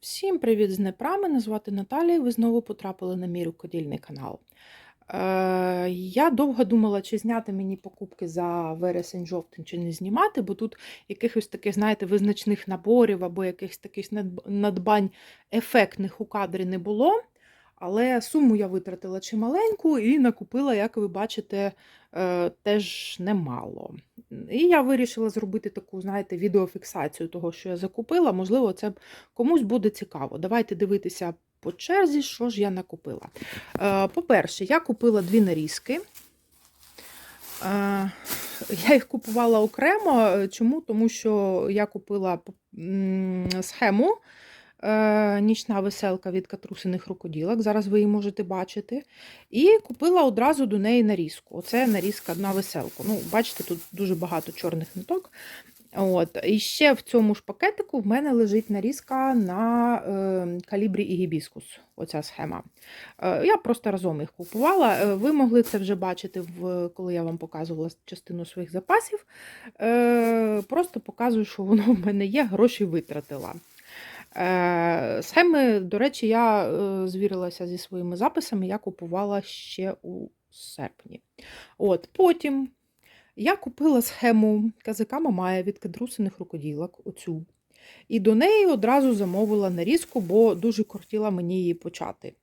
Всім привіт з Днепра, мене звати Наталія, ви знову потрапили на мій рукодільний канал. Е, я довго думала, чи зняти мені покупки за вересень-жовтень, чи не знімати, бо тут якихось таких, знаєте, визначних наборів або якихось таких надбань ефектних у кадрі не було. Але суму я витратила чималеньку і накупила, як ви бачите, теж немало. І я вирішила зробити таку, знаєте, відеофіксацію того, що я закупила. Можливо, це комусь буде цікаво. Давайте дивитися по черзі, що ж я накупила. Е, По-перше, я купила дві нарізки. Е, Я їх купувала окремо. Чому? Тому що я купила схему. Е, Нічна веселка від катрусиних рукоділок. Зараз ви її можете бачити. І купила одразу до неї нарізку. Оце нарізка на веселку. Ну, бачите, тут дуже багато чорних ниток. От. І ще в цьому ж пакетику в мене лежить нарізка на е, калібрі і гібіскус. Оця схема. Е, я просто разом їх купувала. Е, ви могли це вже бачити, в, коли я вам показувала частину своїх запасів. Е, просто показую, що воно в мене є, гроші витратила. Е, Схеми, до речі, я е, звірилася зі своїми записами, я купувала ще у серпні. От, Потім я купила схему казика Мамая від кадрусиних рукоділок, оцю. І до неї одразу замовила нарізку, бо дуже кортіла мені її почати.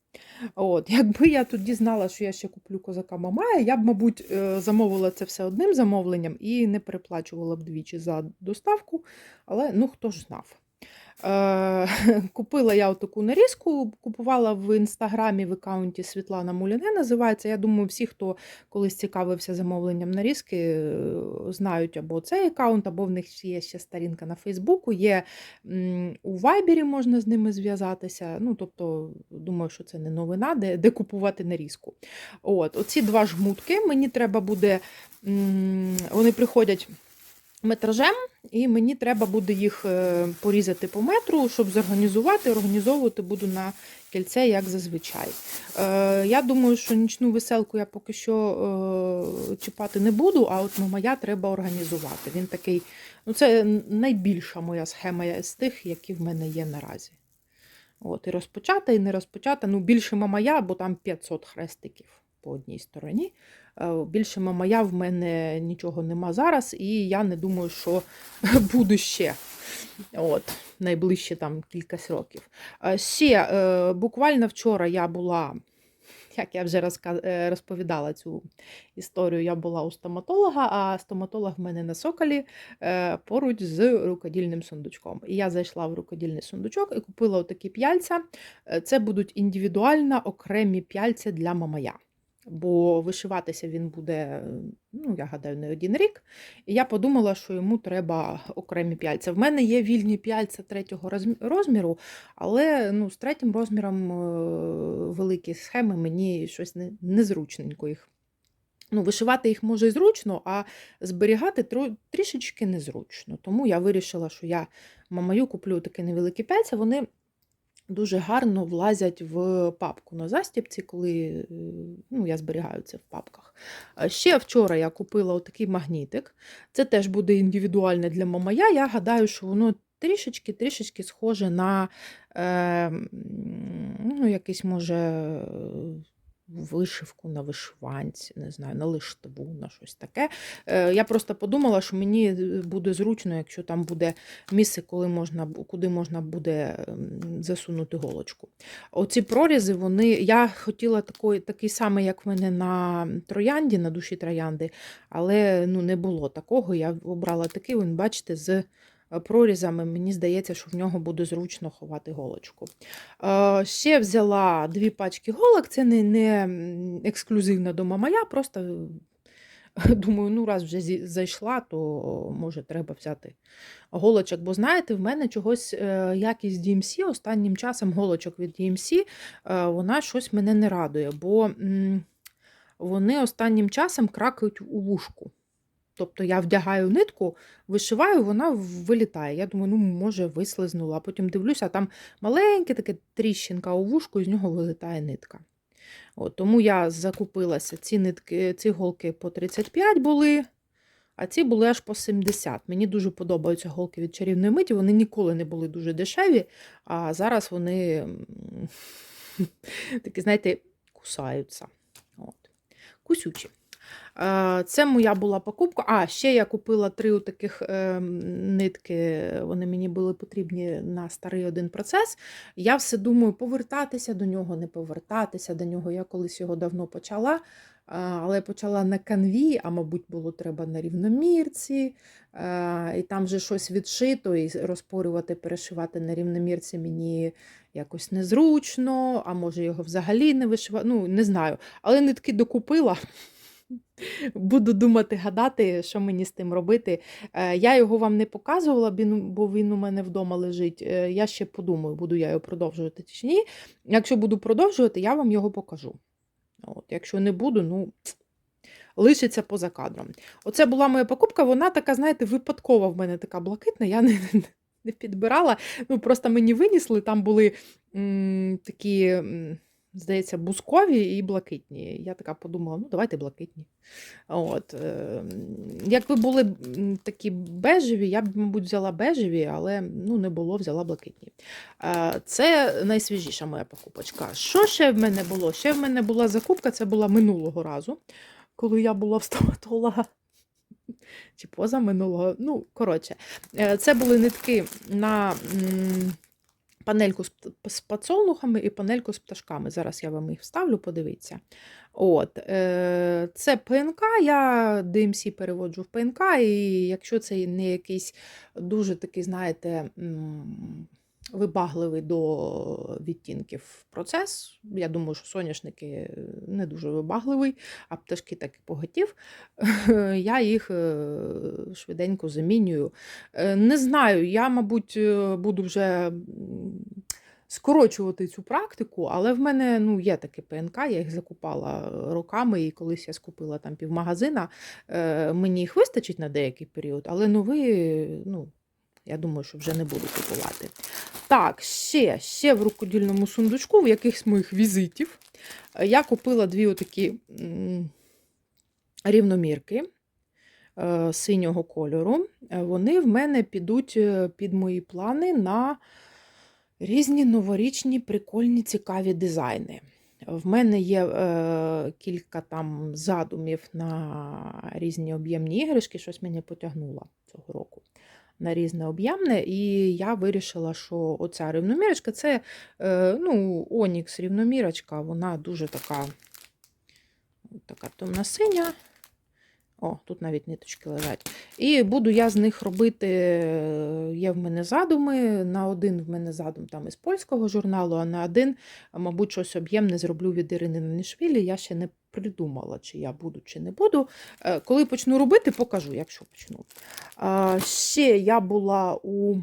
От, Якби я тоді знала, що я ще куплю козака Мамая, я б, мабуть, е, замовила це все одним замовленням і не переплачувала б двічі за доставку, але ну хто ж знав. Е, Купила я таку нарізку, купувала в інстаграмі в аккаунті Світлана Муліне, називається. Я думаю, всі, хто колись цікавився замовленням нарізки, е, знають або цей аккаунт, або в них є ще сторінка на Фейсбуку, є у Вайбері можна з ними зв'язатися. Ну, тобто, думаю, що це не новина, де, де купувати нарізку. От, Оці два жмутки мені треба буде, вони приходять метражем, і мені треба буде їх е, порізати по метру, щоб зорганізувати. Організовувати буду на кільце, як зазвичай. Е, Я думаю, що нічну веселку я поки що е, чіпати не буду, а от моя треба організувати. Він такий, ну це найбільша моя схема з тих, які в мене є наразі. От, І розпочата, і не розпочата. Ну, більше мамая, бо там 500 хрестиків по одній стороні. Е, Більше мамая в мене нічого нема зараз, і я не думаю, що буду ще. От, найближче там кілька років. Е, Ще е, буквально вчора я була, як я вже розповідала цю історію, я була у стоматолога, а стоматолог в мене на соколі поруч з рукодільним сундучком. І я зайшла в рукодільний сундучок і купила отакі п'яльця. Це будуть індивідуально окремі п'яльця для мамая. Бо вишиватися він буде, ну, я гадаю, не один рік. І я подумала, що йому треба окремі п'яльця. В мене є вільні п'яльця третього розміру, але ну, з третім розміром е, великі схеми мені щось не, незручненько їх. Ну, вишивати їх може і зручно, а зберігати трішечки незручно. Тому я вирішила, що я мамаю куплю такі невеликі п'яльця. Вони дуже гарно влазять в папку на застіпці, коли е, ну, я зберігаю це в папках. Ще вчора я купила отакий магнітик. Це теж буде індивідуальне для мамая. Я гадаю, що воно трішечки-трішечки схоже на е, ну, якийсь, може, вишивку на вишиванці, не знаю, на лиштву, на щось таке. Е, Я просто подумала, що мені е, буде зручно, якщо там буде місце, коли можна, куди можна буде засунути голочку. Оці прорізи, вони, я хотіла такий, такий самий, як в мене на троянді, на душі троянди, але ну, не було такого. Я обрала такий, він, бачите, з прорізами. Мені здається, що в нього буде зручно ховати голочку. Е, Ще взяла дві пачки голок, це не, не м, ексклюзивно до мамая, просто е, думаю, ну раз вже зайшла, то може треба взяти голочок. Бо знаєте, в мене чогось е, якість DMC останнім часом голочок від DMC, е, вона щось мене не радує, бо вони останнім часом кракають у вушку. Тобто я вдягаю нитку, вишиваю, вона вилітає. Я думаю, ну, може, вислизнула. Потім дивлюся, там маленьке таке тріщинка у вушку, і з нього вилітає нитка. От, тому я закупилася ці нитки, ці голки по 35 були. А ці були аж по 70. Мені дуже подобаються голки від чарівної миті. Вони ніколи не були дуже дешеві, а зараз вони такі, знаєте, кусаються. От. Кусючі. Е, Це моя була покупка. А, ще я купила три таких е, нитки, вони мені були потрібні на старий один процес. Я все думаю, повертатися до нього, не повертатися до нього. Я колись його давно почала, але почала на канві, а мабуть, було треба на рівномірці. Е, І там вже щось відшито, і розпорювати, перешивати на рівномірці мені якось незручно, а може його взагалі не вишивати. Ну, не знаю. Але нитки докупила. Буду думати, гадати, що мені з тим робити. Е, Я його вам не показувала, бо він у мене вдома лежить. Е, Я ще подумаю, буду я його продовжувати чи ні. Якщо буду продовжувати, я вам його покажу. От, якщо не буду, ну. Лишиться поза кадром. Оце була моя покупка. Вона така, знаєте, випадкова в мене така блакитна. Я не, не підбирала. Ну, просто мені винесли, там були м, такі, м, здається, бускові і блакитні. Я така подумала, ну давайте блакитні. От, е, якби були такі бежеві, я б, мабуть, взяла бежеві, але ну, не було, взяла блакитні. Це найсвіжіша моя покупочка. Що ще в мене було? Ще в мене була закупка, це була минулого разу, коли я була в стоматолога. Чи поза минулого. Ну, коротше, е, це були нитки на панельку з подсолнухами і панельку з пташками. Зараз я вам їх вставлю, подивіться. От, е, це ПНК, я DMC переводжу в ПНК, і якщо це не якийсь дуже такий, знаєте, вибагливий до відтінків процес, я думаю, що соняшники не дуже вибагливий, а пташки так і поготів, я їх е, швиденько замінюю. Е, Не знаю, я, мабуть, е, буду вже скорочувати цю практику, але в мене ну, є таке ПНК, я їх закупала роками, і колись я скупила там півмагазина. Е, Мені їх вистачить на деякий період, але нові, ну, я думаю, що вже не буду купувати. Так, ще, ще в рукодільному сундучку, в якихось моїх візитів, е, я купила дві отакі рівномірки е, синього кольору. Е, Вони в мене підуть під мої плани на різні новорічні, прикольні, цікаві дизайни. В мене є е, кілька там задумів на різні об'ємні іграшки, щось мене потягнуло цього року на різне об'ємне, і я вирішила, що оця рівномірочка це е, ну, Онікс рівномірочка, вона дуже така, така темно-синя. О, тут навіть ниточки лежать. І буду я з них робити, е, є в мене задуми. На один в мене задум там із польського журналу, а на один, мабуть, щось об'ємне зроблю від Ірини Нанішвілі. Я ще не придумала, чи я буду, чи не буду. Е, Коли почну робити, покажу, якщо почну. Ще я була у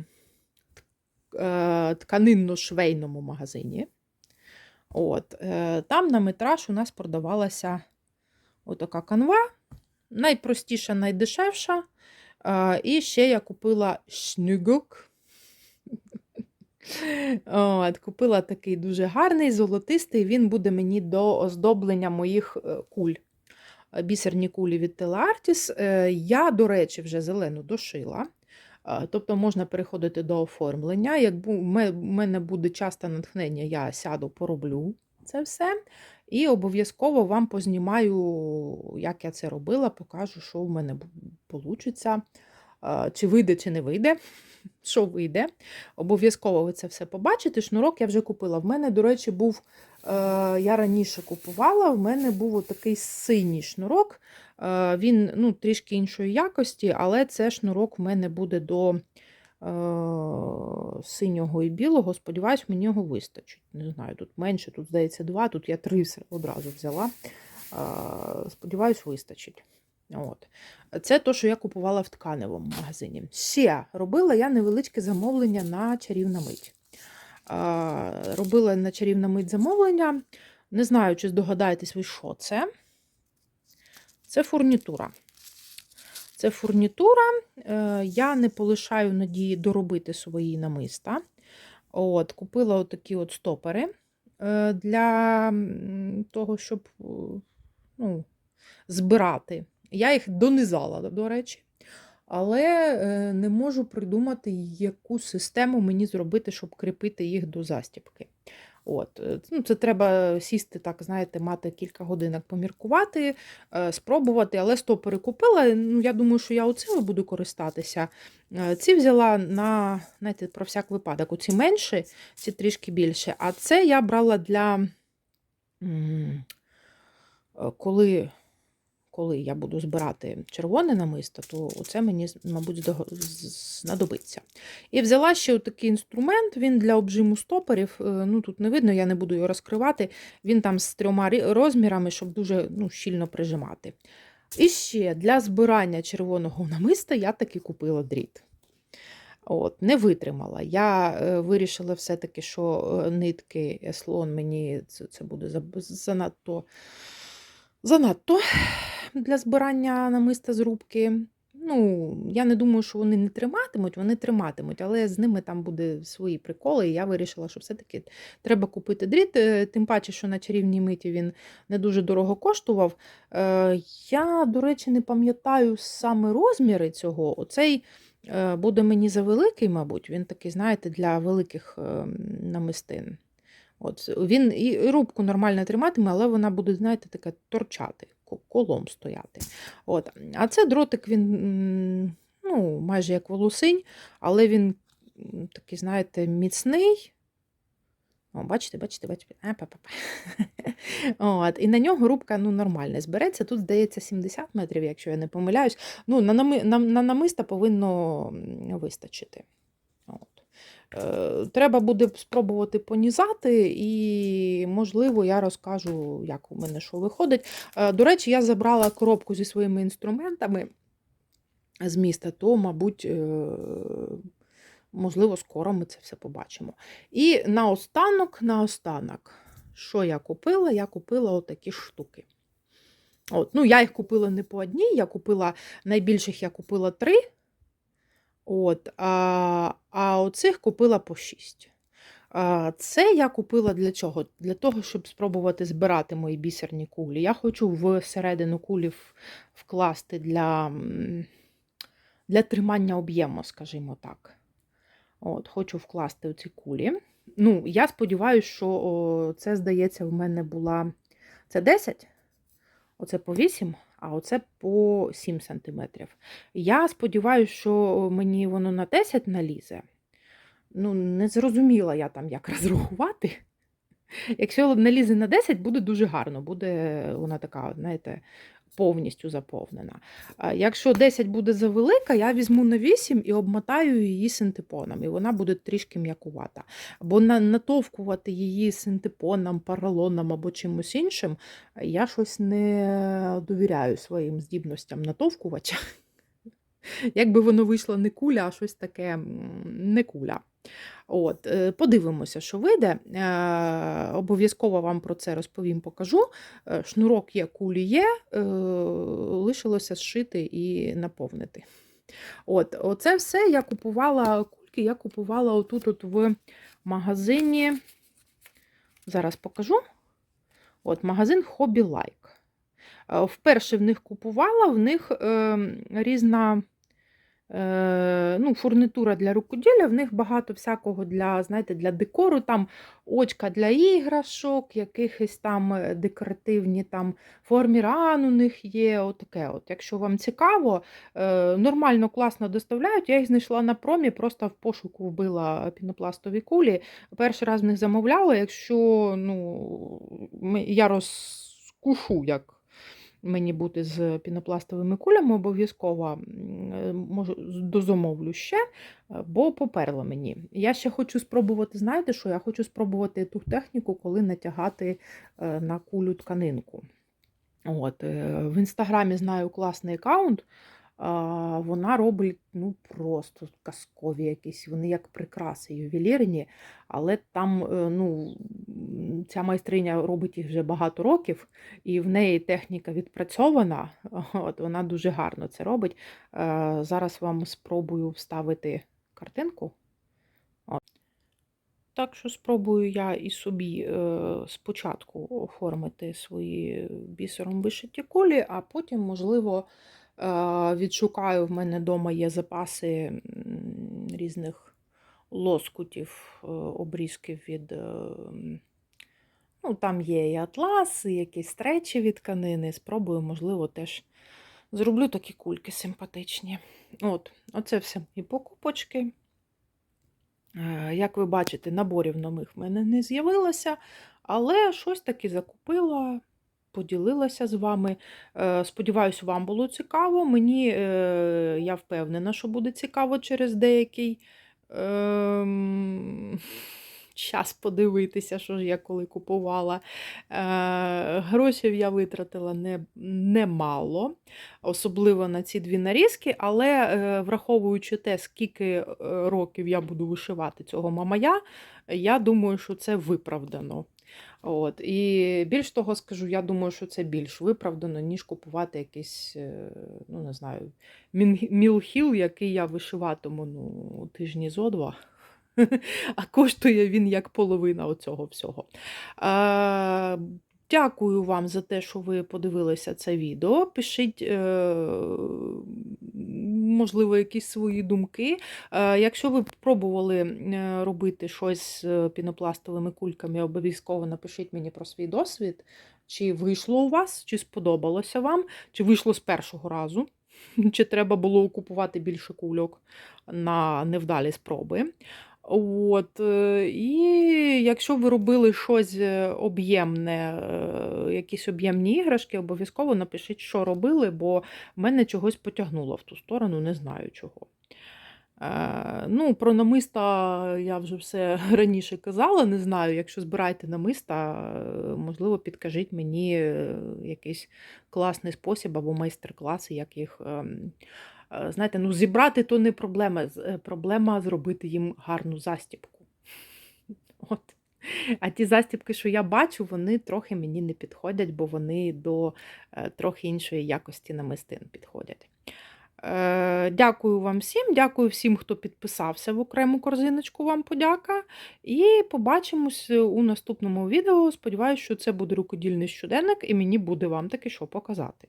е, тканинно-швейному магазині. От, Там на метраж у нас продавалася отака канва. Найпростіша, найдешевша. І ще я купила шнюгок. От, Купила такий дуже гарний, золотистий. Він буде мені до оздоблення моїх е, куль. Е, Бісерні кулі від Телеартіс. Я, до речі, вже зелену дошила. Е, Тобто можна переходити до оформлення. Як бу- ме- в мене буде часто натхнення, я сяду, пороблю це все. І обов'язково вам познімаю, як я це робила, покажу, що в мене вийде, чи вийде, чи не вийде. Що вийде. Обов'язково ви це все побачите. Шнурок я вже купила. В мене, до речі, був, е, я раніше купувала, в мене був отакий синій шнурок. Е, Він ну, трішки іншої якості, але це шнурок в мене буде до е, синього і білого. Сподіваюсь, мені його вистачить. Не знаю, тут менше, тут, здається, два, тут я три одразу взяла. Сподіваюсь, вистачить. От. Це те, що я купувала в тканевому магазині. Ще робила я невеличке замовлення на чарівна мить. Робила на чарівна мить замовлення. Не знаю, чи здогадаєтесь ви, що це. Це фурнітура. Це фурнітура. Е, Я не полишаю надії доробити свої намиста. От, Купила отакі от стопери е, для того, щоб е, ну, збирати Я їх донизала, до речі. Але не можу придумати, яку систему мені зробити, щоб кріпити їх до застібки. От, е, ну, Це треба сісти, так, знаєте, мати кілька годинок поміркувати, е, спробувати, але стопори купила. Ну, Я думаю, що я оцими буду користатися. Е, Ці взяла на знаєте, про всяк випадок. Оці менші, ці трішки більше. А це я брала для коли коли я буду збирати червоне намисто, то це мені, мабуть, знадобиться. І взяла ще такий інструмент, він для обжиму стопорів. е, Ну, тут не видно, я не буду його розкривати. Він там з трьома розмірами, щоб дуже ну, щільно прижимати. І ще для збирання червоного намиста я таки купила дріт. От, Не витримала. Я е, вирішила все-таки, що е, нитки еслон мені це, це буде занадто, занадто для збирання намиста з рубки. Ну, я не думаю, що вони не триматимуть, вони триматимуть, але з ними там буде свої приколи. І я вирішила, що все-таки треба купити дріт, е, тим паче, що на чарівній миті він не дуже дорого коштував. Е, Я, до речі, не пам'ятаю саме розміри цього. Оцей е, буде мені завеликий, мабуть. Він такий, знаєте, для великих е, намистин. От, він і рубку нормально триматиме, але вона буде, знаєте, така торчати, колом стояти. От. А це дротик, він ну, майже як волосинь, але він такий, знаєте, міцний. О, бачите, бачите, бачите. А, па-па-па. От, і на нього рубка ну, нормальна збереться. Тут, здається, 70 метрів, якщо я не помиляюсь. Ну, на, нами, на, на намиста повинно вистачити. Е, Треба буде спробувати понізати, і, можливо, я розкажу, як у мене що виходить. Е, До речі, я забрала коробку зі своїми інструментами з міста, то, мабуть, е, можливо, скоро ми це все побачимо. І наостанок, наостанок, що я купила? Я купила отакі штуки. От, ну, я їх купила не по одній, я купила найбільших я купила три. От, а, а оцих купила по 6. А, Це я купила для чого? Для того, щоб спробувати збирати мої бісерні кулі. Я хочу всередину кулі вкласти для, для тримання об'єму, скажімо так. От, Хочу вкласти оці кулі. Ну, я сподіваюся, що о, це, здається, в мене була. Це 10, оце по 8, а оце по 7 см. Я сподіваюся, що мені воно на 10 налізе. Ну, не зрозуміла я там, як розрахувати. Якщо налізе на 10, буде дуже гарно, буде вона така, знаєте, повністю заповнена. Якщо 10 буде завелика, я візьму на 8 і обмотаю її синтепоном, і вона буде трішки м'якувата. Бо натовкувати її синтепоном, поролоном або чимось іншим, я щось не довіряю своїм здібностям натовкувача. Якби воно вийшло не куля, а щось таке не куля. От, е, подивимося, що вийде. Е, Обов'язково вам про це розповім, покажу. Е, Шнурок є, кулі є, лишилося зшити і наповнити. От, Оце все я купувала кульки, я купувала отут от в магазині. Зараз покажу. От, магазин Hobby Like. Е, Вперше в них купувала, в них е, різна е, ну, фурнитура для рукоділля, в них багато всякого для, знаєте, для декору, там очка для іграшок, якихось там е, декоративні там форміран у них є. Отаке. От. Якщо вам цікаво, е, нормально, класно доставляють. Я їх знайшла на промі, просто в пошуку вбила пінопластові кулі. Перший раз в них замовляла, якщо ну, я розкушу, як мені бути з пінопластовими кулями, обов'язково е, можу дозамовлю ще, е, бо поперло мені. Я ще хочу спробувати, знаєте що? Я хочу спробувати ту техніку, коли натягати е, на кулю тканинку. От, в інстаграмі знаю класний аккаунт. Вона робить ну, просто казкові якісь, вони як прикраси ювелірні, але там е, ну, ця майстриня робить їх вже багато років, і в неї техніка відпрацьована. От, вона дуже гарно це робить. Е, Зараз вам спробую вставити картинку. От. Так що спробую я і собі е, спочатку оформити свої бісером вишиті кулі, а потім, можливо, відшукаю. В мене вдома є запаси різних лоскутів, е, обрізків від. е, Ну, там є і атлас, і якісь стречі від тканини. Спробую, можливо, теж зроблю такі кульки симпатичні. От, оце все і покупочки. Е, Як ви бачите, наборів нових в мене не з'явилося, але щось таки закупила, поділилася з вами. Е, Сподіваюся, вам було цікаво. Мені е, я впевнена, що буде цікаво через деякий ем, час подивитися, що ж я коли купувала. Е, Грошей я витратила не, немало, особливо на ці дві нарізки, але враховуючи те, скільки років я буду вишивати цього мамая, я думаю, що це виправдано. От. І більш того скажу, я думаю, що це більш виправдано, ніж купувати якийсь, е, ну не знаю, мілхіл, який я вишиватиму ну, тижні зо два. А коштує він як половина оцього всього. Дякую вам за те, що ви подивилися це відео. Пишіть, е, можливо, якісь свої думки. Е, Якщо ви пробували е, робити щось з пінопластовими кульками, обов'язково напишіть мені про свій досвід. Чи вийшло у вас, чи сподобалося вам, чи вийшло з першого разу, чи треба було купувати більше кульок на невдалі спроби. От, е, і якщо ви робили щось е, об'ємне, е, якісь об'ємні іграшки, обов'язково напишіть, що робили, бо мене чогось потягнуло в ту сторону, не знаю чого. Ну, про намиста я вже все раніше казала, не знаю. Якщо збираєте намиста, можливо, підкажіть мені якийсь класний спосіб або майстер-класи, як їх. Е, Знаєте, ну зібрати то не проблема. е, Проблема зробити їм гарну застібку. От. А ті застібки, що я бачу, вони трохи мені не підходять, бо вони до е, трохи іншої якості намистин підходять. Дякую вам всім, дякую всім, хто підписався в окрему корзиночку. Вам подяка. І побачимось у наступному відео. Сподіваюсь, що це буде рукодільний щоденник, і мені буде вам таки що показати.